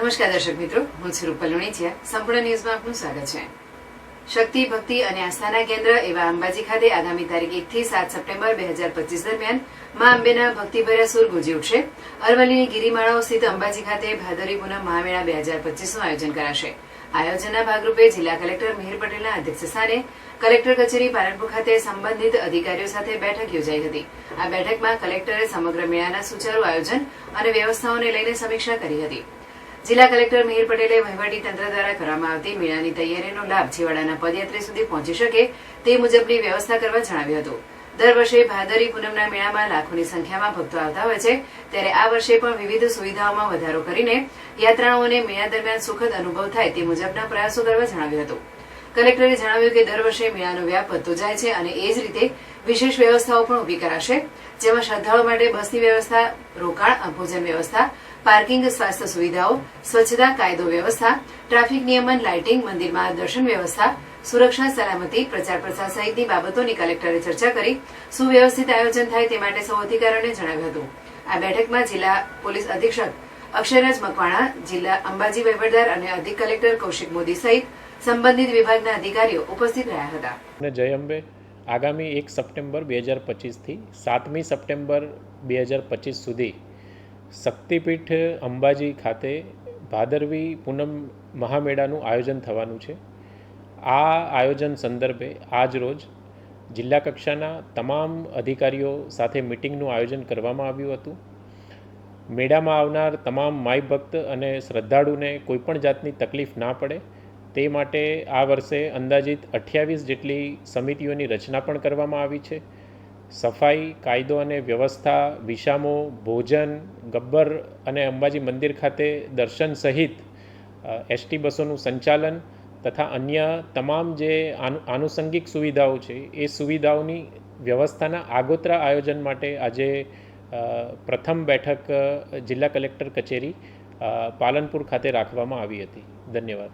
નમસ્કાર દર્શક મિત્રો, હું છું રૂપલ સંપૂર્ણ ન્યૂઝમાં આપનું સ્વાગત છે. શક્તિ, ભક્તિ અને આસ્થાના કેન્દ્ર એવા અંબાજી ખાતે આગામી તારીખ એક થી સાત સપ્ટેમ્બર બે હજાર પચીસ દરમિયાન મા અંબેના ભક્તિભર્યા સુર ગુંજી ઉઠશે. અરવલ્લીની ગિરિમાળાઓ સ્થિત અંબાજી ખાતે ભાદરી પૂનમ મહામેળા બે હજાર પચીસનું આયોજન કરાશે. આયોજનના ભાગરૂપે જિલ્લા કલેક્ટર મિહિર પટેલના અધ્યક્ષસ્થાને કલેક્ટર કચેરી પાલનપુર ખાતે સંબંધિત અધિકારીઓ સાથે બેઠક યોજાઈ હતી. આ બેઠકમાં કલેક્ટરે સમગ્ર મેળાના સુચારુ આયોજન અને વ્યવસ્થાઓને લઈને સમીક્ષા કરી હતી. જિલ્લા કલેક્ટર મિહિર પટેલે વહીવટી તંત્ર દ્વારા કરવામાં આવતી મેળાની તૈયારીનો લાભ છેવાડાના પદયાત્રી સુધી પહોંચી શકે તે મુજબની વ્યવસ્થા કરવા જણાવ્યું હતું. દર વર્ષે ભાદરી પૂનમના મેળામાં લાખોની સંખ્યામાં ભક્તો આવતા હોય છે. ત્યારે આ વર્ષે પણ વિવિધ સુવિધાઓમાં વધારો કરીને યાત્રાળુઓને મેળા દરમિયાન સુખદ અનુભવ થાય તે મુજબના પ્રયાસો કરવા જણાવ્યું હતું. કલેક્ટરે જણાવ્યું કે દર વર્ષે મેળાનો વ્યાપ વધતો જાય છે અને એ જ રીતે વિશેષ વ્યવસ્થાઓ પણ ઊભી કરાશે, જેમાં શ્રદ્ધાળુઓ માટે બસની વ્યવસ્થા, રોકાણ ભોજન વ્યવસ્થા, પાર્કિંગ, સ્વાસ્થ્ય સુવિધાઓ, સ્વચ્છતા, કાયદો વ્યવસ્થા, ટ્રાફિક નિયમન, લાઇટિંગ મંદિરમાં દર્શન વ્યવસ્થા, સુરક્ષા, સલામતી, પ્રચાર પ્રસાર સહિતની બાબતોની કલેક્ટરે ચર્ચા કરી, સુવ્યવસ્થિત આયોજન થાય તે માટે સૌ અધિકારીઓને જણાવ્યું હતું. આ બેઠકમાં જિલ્લા પોલીસ અધિક્ષક અક્ષયરાજ મકવાણા, જિલ્લા અંબાજી વહીવટદાર અને અધિક કલેક્ટર કૌશિક મોદી સહિત સંબંધિત વિભાગના અધિકારીઓ ઉપસ્થિત રહ્યા હતા. જય અંબે, આગામી એક સપ્ટેમ્બર બે હજાર પચીસથી સાતમી સપ્ટેમ્બર બે હજાર પચીસ સુધી શક્તિપીઠ અંબાજી ખાતે ભાદરવી પૂનમ મહામેળાનું આયોજન થવાનું છે. આ આયોજન સંદર્ભે આજ રોજ જિલ્લા કક્ષાના તમામ અધિકારીઓ સાથે મિટિંગનું આયોજન કરવામાં આવ્યું હતું. મેળામાં આવનાર તમામ માય ભક્ત અને શ્રદ્ધાળુને કોઈપણ જાતની તકલીફ ના પડે, તે માટે આ વર્ષે અંદાજિત અઠ્યાવીસ જેટલી સમિતિઓની રચના પણ કરવામાં આવી છે. સફાઈ, કાયદો અને વ્યવસ્થા, વિશામો, ભોજન, ગબ્બર અને અંબાજી મંદિર ખાતે દર્શન સહિત એસટી બસોનું સંચાલન તથા અન્ય તમામ જે આનુષંગિક સુવિધાઓ છે, એ સુવિધાઓની વ્યવસ્થાના આગોતરા આયોજન માટે આજે પ્રથમ બેઠક જિલ્લા કલેક્ટર કચેરી પાલનપુર ખાતે રાખવામાં આવી હતી. ધન્યવાદ.